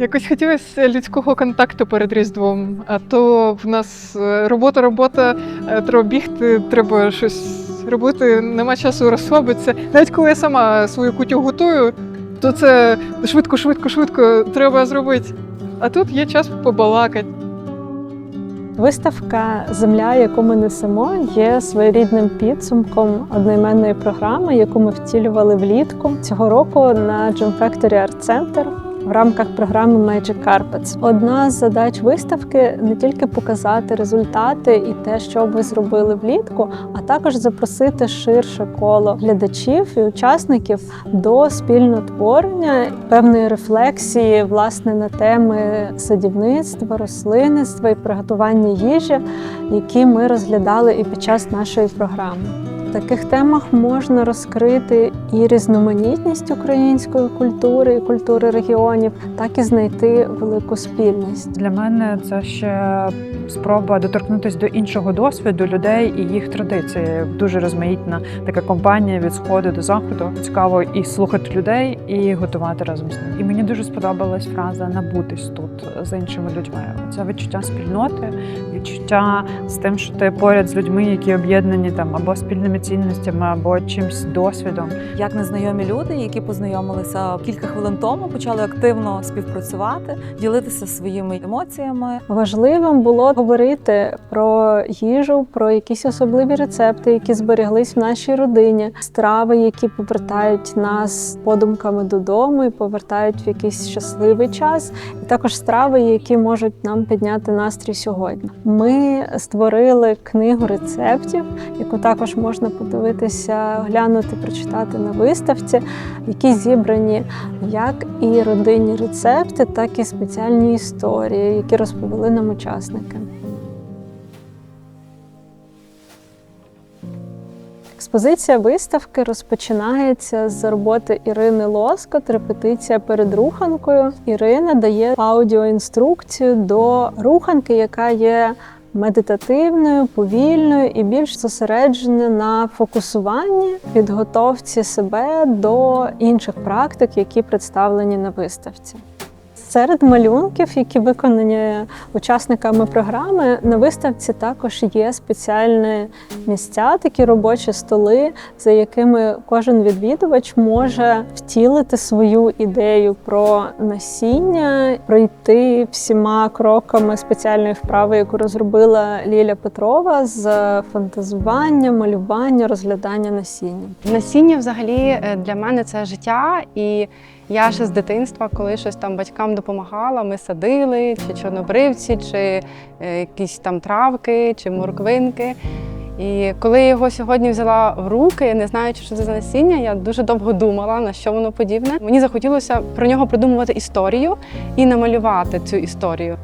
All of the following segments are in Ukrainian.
Якось хотілося людського контакту перед Різдвом, а то в нас е, робота, робота, е, треба бігти, треба щось робити, нема часу розслабитися. Навіть коли я сама свою кутю готую, то це швидко, швидко, швидко треба зробити. А тут є час побалакати. Виставка Земля, яку ми несемо, є своєрідним підсумком одноіменної програми, яку ми втілювали влітку цього року на Factory Art Center в рамках програми Magic Carpets. Одна з задач виставки не тільки показати результати і те, що ви зробили влітку, а також запросити ширше коло глядачів і учасників до спільного творення певної рефлексії власне на теми садівництва, рослинництва і приготування їжі, які ми розглядали і під час нашої програми. Таких темах можна розкрити і різноманітність української культури і культури регіонів, так і знайти велику спільність. Для мене це ще спроба доторкнутися до іншого досвіду людей і їх традицій. Дуже розмаїтна така компанія від сходу до заходу. Цікаво і слухати людей, і готувати разом з ними. І мені дуже сподобалась фраза набутись тут з іншими людьми. Це відчуття спільноти, відчуття з тим, що ти поряд з людьми, які об'єднані там або спільними цінностями, або чимсь досвідом. як незнайомі люди, які познайомилися кілька хвилин тому, почали активно співпрацювати, ділитися своїми емоціями. Важливим було говорити про їжу, про якісь особливі рецепти, які зберіглись в нашій родині, страви, які повертають нас подумками додому і повертають в якийсь щасливий час, і також страви, які можуть нам підняти настрій сьогодні. Ми створили книгу рецептів, яку також можна подивитися, глянути, прочитати на виставці, в якій зібрані як і родинні рецепти, так і спеціальні історії, які розповіли нам учасники. Експозиція виставки розпочинається з роботи Ірини Лоскот, репетиція перед руханкою. Ірина дає аудіоінструкцію до руханки, яка є медитативною, повільною і більш зосереджена на фокусуванні, підготовці себе до інших практик, які представлені на виставці. Серед малюнків, які виконані учасниками програми, на виставці також є спеціальні місця, такі робочі столи, за якими кожен відвідувач може втілити свою ідею про насіння, пройти всіма кроками спеціальної вправи, яку розробила Ліля Петрова з фантазування, малювання, розглядання насіння. Насіння взагалі е, для мене це життя, і я ще з дитинства, коли щось там батькам допомагала, ми садили, чи чорнобривці, чи е, якісь там травки, чи морквинки. І коли я його сьогодні взяла в руки, не знаючи, що це за насіння, я дуже довго думала, на що воно подібне. Мені захотілося про нього придумувати історію і намалювати цю історію.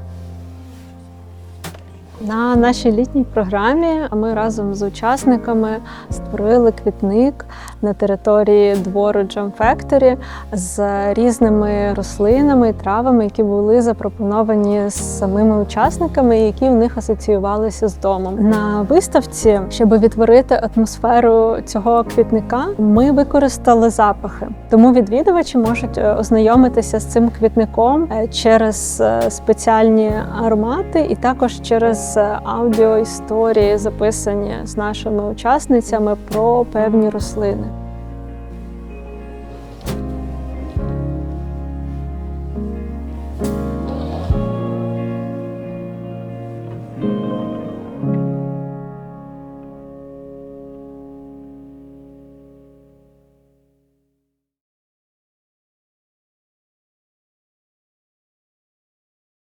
На нашій літній програмі ми разом з учасниками створили квітник на території двору Jam Factory з різними рослинами і травами, які були запропоновані самими учасниками, які в них асоціювалися з домом. На виставці, щоб відтворити атмосферу цього квітника, ми використали запахи. Тому відвідувачі можуть е, ознайомитися з цим квітником е, через е, спеціальні аромати, і також через аудіоісторії, записані з нашими учасницями про певні рослини.